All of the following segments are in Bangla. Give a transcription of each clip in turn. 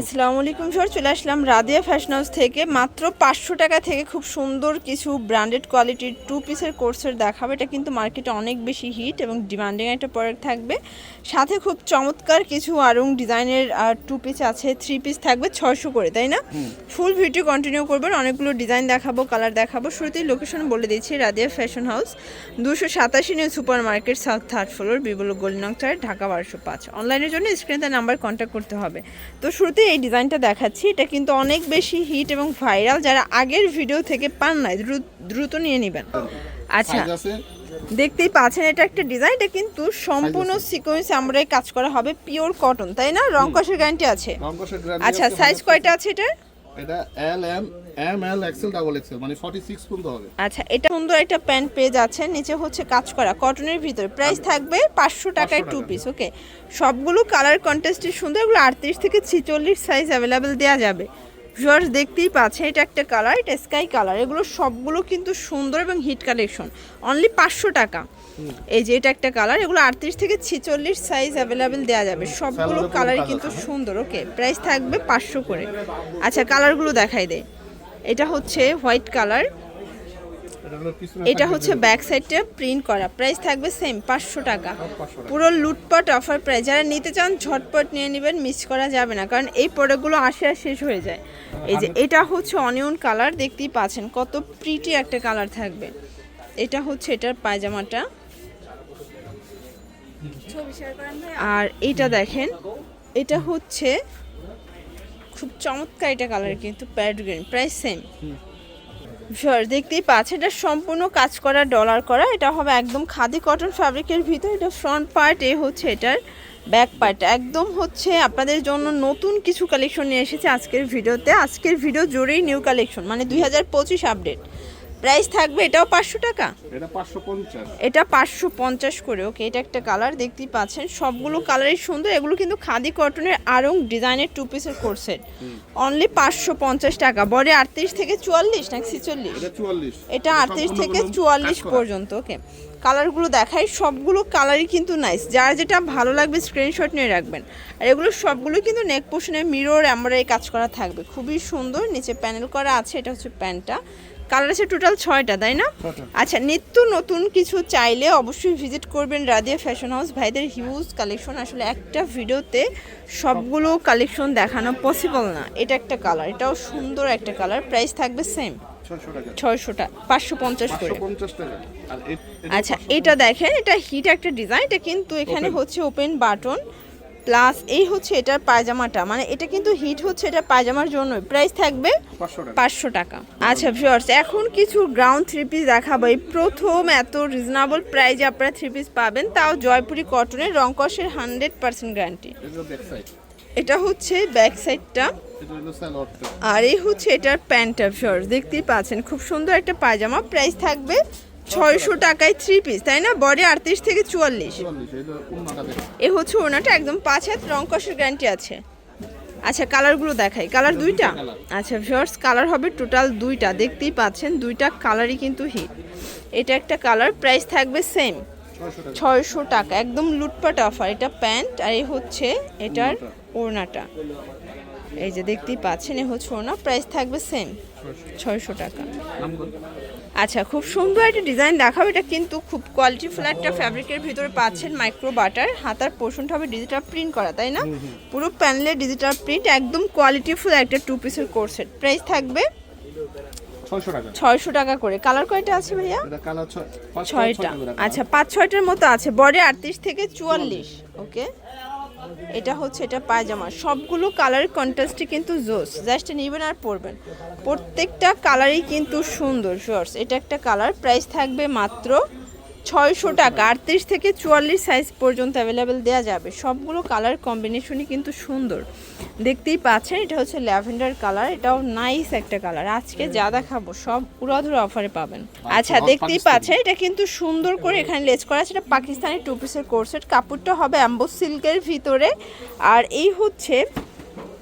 আসসালামু আলাইকুম স্যার চলে আসলাম রাদিয়া ফ্যাশন হাউস থেকে। মাত্র পাঁচশো টাকা থেকে খুব সুন্দর কিছু ব্র্যান্ডেড কোয়ালিটির টু পিসের কোর্সের দেখাবে। এটা কিন্তু মার্কেটে অনেক বেশি হিট এবং ডিমান্ডিং একটা প্রোডাক্ট থাকবে। সাথে খুব চমৎকার কিছু আরং ডিজাইনের টু পিস আছে থ্রি পিস থাকবে ছয়শো করে তাই না? ফুল ভিডিও কন্টিনিউ করবেন অনেকগুলো ডিজাইন দেখাবো কালার দেখাবো। শুরুতেই লোকেশন বলে দিচ্ছি রাদিয়া ফ্যাশন হাউস দুশো সাতাশি new super market south third floor বিবল গোলনং চার ঢাকা বারোশো পাঁচ। অনলাইনের জন্য স্ক্রিনে তার নাম্বার কন্ট্যাক্ট করতে হবে। তো শুরুতে এই ডিজাইনটা দেখাচ্ছি। এটা কিন্তু অনেক বেশি হিট এবং ভাইরাল যারা আগের ভিডিও থেকে পান নাই দ্রুত- নিয়ে নেবেন। আচ্ছা দেখতেই পাচ্ছেন এটা একটা ডিজাইন এটা কিন্তু সম্পূর্ণ সিকোয়েন্স আমরাই কাজ করা হবে পিওর কটন তাই না? রং কষের গ্যারান্টি আছে আচ্ছা সাইজ কয়টা আছে এটার? এটা L M M L XL double XL মানে 46 পর্যন্ত হবে। আচ্ছা এটা সুন্দর একটা প্যান্ট পেজ আছে নিচে হচ্ছে কাজ করা কটনের ভিতরে। প্রাইস থাকবে টাকায় টু পিস ওকে সবগুলো কালার সুন্দর এগুলো আটত্রিশ থেকে ছিচল্লিশ সাইজ অ্যাভেলেবেল দেওয়া যাবে। ভিউয়ার্স দেখতেই পাচ্ছে এটা একটা কালার এটা স্কাই কালার এগুলো সবগুলো কিন্তু সুন্দর এবং হিট কালেকশন অনলি পাঁচশো টাকা। এই যে এটা একটা কালার এগুলো আটত্রিশ থেকে ছিচল্লিশ সাইজ অ্যাভেলেবেল দেওয়া যাবে। সবগুলো কালারই কিন্তু সুন্দর ওকে প্রাইস থাকবে পাঁচশো করে। আচ্ছা কালারগুলো দেখাই দেয় এটা হচ্ছে হোয়াইট কালার এটা হচ্ছে ব্যাক সাইডটা প্রিন্ট করা। প্রাইস থাকবে সেম পাঁচশো টাকা। 500 টাকা। পুরো লুটপাট অফার প্রাইস যারা নিতে চান ঝটপট নিয়ে নেবেন মিস করা যাবে না। কারণ এই প্রোডাক্টগুলো আসে আর শেষ হয়ে যায়। এই যে এটা হচ্ছে অনিয়ন কালার দেখতেই পাচ্ছেন। কত প্রিটি একটা কালার থাকবে। এটা হচ্ছে এটার পায়জামাটা। আর এটা দেখেন এটা হচ্ছে খুব চমৎকার এটা কালার কিন্তু প্যাড গ্রিন প্রাইস সেম শিওর দেখতেই পাচ্ছে এটা সম্পূর্ণ কাজ করা ডলার করা এটা হবে একদম খাদি কটন ফ্যাব্রিকের ভিতর এটা ফ্রন্ট পার্ট এ হচ্ছে এটার ব্যাক পার্ট একদম হচ্ছে আপনাদের জন্য নতুন কিছু কালেকশন নিয়ে এসেছে আজকের ভিডিওতে। আজকের ভিডিও জুড়েই নিউ কালেকশন মানে দুই হাজার পঁচিশ আপডেট প্রাইস থাকবে এটাও পাঁচশো টাকা? এটা 550 এটা পাঁচশো পঞ্চাশ করে ওকে এটা একটা কালার দেখতেই পাচ্ছেন। সবগুলো কালারই সুন্দর এগুলো কিন্তু খাদি কটনের আরং ডিজাইনের টু পিসের কোর্সেট অনলি পাঁচশো পঞ্চাশ টাকা। বডি আটত্রিশ থেকে চুয়াল্লিশ নাকি ছিচল্লিশ? এটা আটত্রিশ থেকে চুয়াল্লিশ পর্যন্ত ওকে কালারগুলো দেখাই সবগুলো কালারই কিন্তু নাইস যার যেটা ভালো লাগবে স্ক্রিনশট নিয়ে রাখবেন। আর এগুলো সবগুলো কিন্তু নেক পোর্শনে মিরর আমরা কাজ করা থাকবে। খুবই সুন্দর নিচে প্যানেল করা আছে এটা হচ্ছে প্যান্টটা। কালার আছে টোটাল ছয়টা তাই না? আচ্ছা নিত্য নতুন কিছু চাইলে অবশ্যই ভিজিট করবেন রাদিয়া ফ্যাশন হাউস ভাইদের হিউজ কালেকশন আসলে একটা ভিডিওতে সবগুলো কালেকশন দেখানো পসিবল না। এটা একটা কালার এটাও সুন্দর একটা কালার প্রাইস থাকবে সেম 600 টাকা। ছয়শোটা পাঁচশো পঞ্চাশ করে। 550 টাকা। আর এ- এটা আচ্ছা এটা দেখেন এটা হিট একটা ডিজাইন এটা কিন্তু এখানে হচ্ছে ওপেন বাটন প্লাস এই হচ্ছে এটার পায়জামাটা। মানে এটা কিন্তু হিট হচ্ছে এটা পায়জামার জন্য প্রাইস থাকবে পাঁচশো টাকা। আচ্ছা ভিউয়ার্স এখন কিছু গ্রাউন্ড থ্রি পিস দেখাবো। এই প্রথম এত রিজনেবল প্রাইজে আপনারা থ্রি পিস পাবেন তাও জয়পুরি কটনের রংকসের হান্ড্রেড পার্সেন্ট গ্যারান্টি এটা হচ্ছে ব্যাক সাইডটা আর এই হচ্ছে এটার প্যান্টটা ভিউয়ার্স দেখতেই পাচ্ছেন। খুব সুন্দর একটা পায়জামা। প্রাইস থাকবে ছয়শো টাকায় থ্রি পিস তাই না? বডি আটত্রিশ থেকে চুয়াল্লিশ। 44 এটা উন্নাটা দেখো এ হচ্ছে ওনাটা একদম পাঁচ হাত রং কষের গ্যারান্টি আছে। আচ্ছা কালারগুলো দেখাই। কালার দুইটা? আচ্ছা ভিউয়ার্স কালার হবে টোটাল দুইটা। দেখতেই পাচ্ছেন দুইটা কালারই কিন্তু হিট এটা একটা কালার প্রাইস থাকবে সেম ছয়শো টাকা একদম লুটপাট অফার এটা প্যান্ট আর এই হচ্ছে এটার ওড়নাটা। এই যে দেখতেই পাচ্ছেন এ হচ্ছে ওড়না প্রাইস থাকবে সেম ছয়শো টাকা। আচ্ছা খুব সুন্দর একটা ডিজাইন দেখাবো এটা কিন্তু খুব কোয়ালিটি ফুল একটা ফ্যাব্রিকের ভিতরে পাচ্ছেন মাইক্রো বাটার হাতার পোর্শনটা হবে ডিজিটাল প্রিন্ট করা তাই না? পুরো প্যানেলে ডিজিটাল প্রিন্ট একদম কোয়ালিটি ফুল একটা টু পিসের কোর্সেট প্রাইস থাকবে ছয়শো টাকা। করে। কালার কয়টা আছে ভাইয়া? এটা কালার 6 ছয়টা আচ্ছা পাঁচ ছয়টার মতো আছে বডি আটত্রিশ থেকে চুয়াল্লিশ ওকে এটা হচ্ছে, এটা পায়জামা। সবগুলো কালার কন্ট্রাস্টে কিন্তু জোস। জাস্ট নেবেন আর পরবেন। প্রত্যেকটা কালারই কিন্তু সুন্দর শর্টস এটা একটা কালার প্রাইস থাকবে মাত্র ছয়শো টাকা। আটত্রিশ থেকে চুয়াল্লিশ সাইজ পর্যন্ত অ্যাভেলেবেল দেওয়া যাবে। সবগুলো কালার কম্বিনেশনই কিন্তু সুন্দর। দেখতেই পাচ্ছেন এটা হচ্ছে ল্যাভেন্ডার কালার এটাও নাইস একটা কালার। আজকে যা দেখাবো সব পুরোধুরো অফারে পাবেন। আচ্ছা দেখতেই পাচ্ছেন এটা কিন্তু সুন্দর করে এখানে লেজ করা আছে এটা পাকিস্তানি টু পিসের কোর্সেট কাপড়টা হবে অ্যাম্বো সিল্কের ভিতরে। আর এই হচ্ছে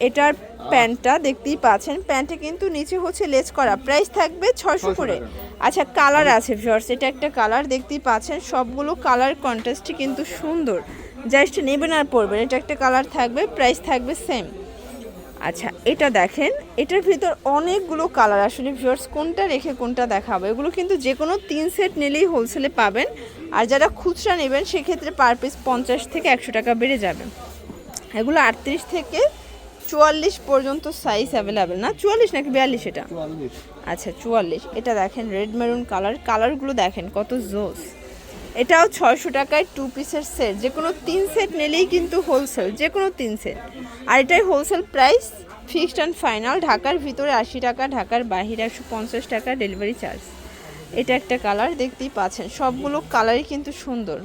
এটার প্যান্টটা দেখতেই পাচ্ছেন প্যান্টে কিন্তু নিচে হচ্ছে লেজ করা প্রাইস থাকবে ছয়শো করে। আচ্ছা কালার আছে ভিউয়ার্স এটা একটা কালার দেখতেই পাচ্ছেন সবগুলো কালার কন্ট্রাস্টই কিন্তু সুন্দর। জাস্ট নেবেন আর পরবেন এটা একটা কালার থাকবে প্রাইস থাকবে সেম আচ্ছা এটা দেখেন এটার ভিতর অনেকগুলো কালার আসলে ভিউয়ার্স কোনটা রেখে কোনটা দেখাবো? এগুলো কিন্তু যে কোনো তিন সেট নিলেই হোলসেলে পাবেন। আর যারা খুচরা নেবেন সেক্ষেত্রে পার পিস পঞ্চাশ থেকে একশো টাকা বেড়ে যাবে। এগুলো আটত্রিশ থেকে চুয়াল্লিশ পর্যন্ত সাইজ অ্যাভেলেবেল না? চুয়াল্লিশ নাকি বিয়াল্লিশ এটা? আচ্ছা চুয়াল্লিশ। এটা দেখেন রেড মেরুন কালার কালারগুলো দেখেন কত জোস এটাও ছয়শো টাকায় টু পিসের সেট যে কোনো তিন সেট নিলেই কিন্তু হোলসেল যে কোনো তিন সেট আর এটাই wholesale price fixed and final ঢাকার ভিতরে আশি টাকা ঢাকার বাহিরে একশো পঞ্চাশ টাকা ডেলিভারি চার্জ এটা একটা কালার দেখতেই পাচ্ছেন। সবগুলো কালারই কিন্তু সুন্দর।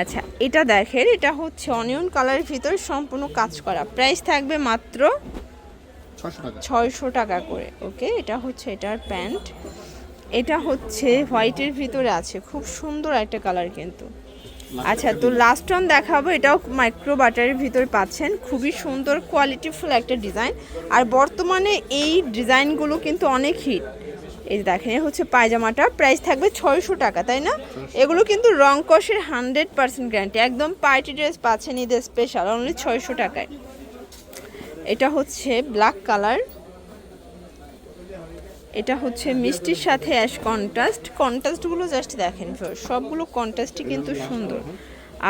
আচ্ছা এটা দেখেন এটা হচ্ছে অনিয়ন কালারের ভিতরে সম্পূর্ণ কাজ করা। প্রাইস থাকবে মাত্র ছয়শো টাকা। করে ওকে এটা হচ্ছে এটার প্যান্ট এটা হচ্ছে হোয়াইটের ভিতরে আছে। খুব সুন্দর একটা কালার কিন্তু। আচ্ছা তো লাস্ট অন দেখাবো। এটাও মাইক্রো বাটারের ভিতরে পাচ্ছেন। খুবই সুন্দর কোয়ালিটিফুল একটা ডিজাইন আর বর্তমানে এই ডিজাইনগুলো কিন্তু অনেক হিট এই দেখেন হচ্ছে পায়জামাটা। প্রাইস থাকবে ছয়শো টাকা তাই না? এগুলো কিন্তু রং কষের হান্ড্রেড পার্সেন্ট গ্যারান্টি একদম পার্টি ড্রেস পাচ্ছেন ঈদের স্পেশাল অনলি ছয়শো টাকায়। এটা হচ্ছে ব্ল্যাক কালার এটা হচ্ছে মিষ্টির সাথে অ্যাশ কন্ট্রাস্ট। কন্ট্রাস্টগুলো জাস্ট দেখেন সবগুলো কন্ট্রাস্টই কিন্তু সুন্দর।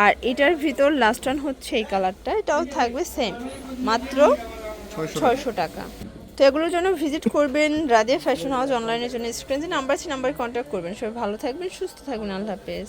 আর এটার ভিতর লাস্ট ওয়ান হচ্ছে এই কালারটা এটাও থাকবে সেম মাত্র ছয়শো ছয়শো টাকা। তো এগুলোর জন্য ভিজিট করবেন রাদিয়া ফ্যাশন হাউস অনলাইনের জন্য। স্ক্রিন যে নাম্বার আছে নাম্বার কন্ট্যাক্ট করবেন। সবাই ভালো থাকবেন সুস্থ থাকবেন আল্লাহ হাফেজ।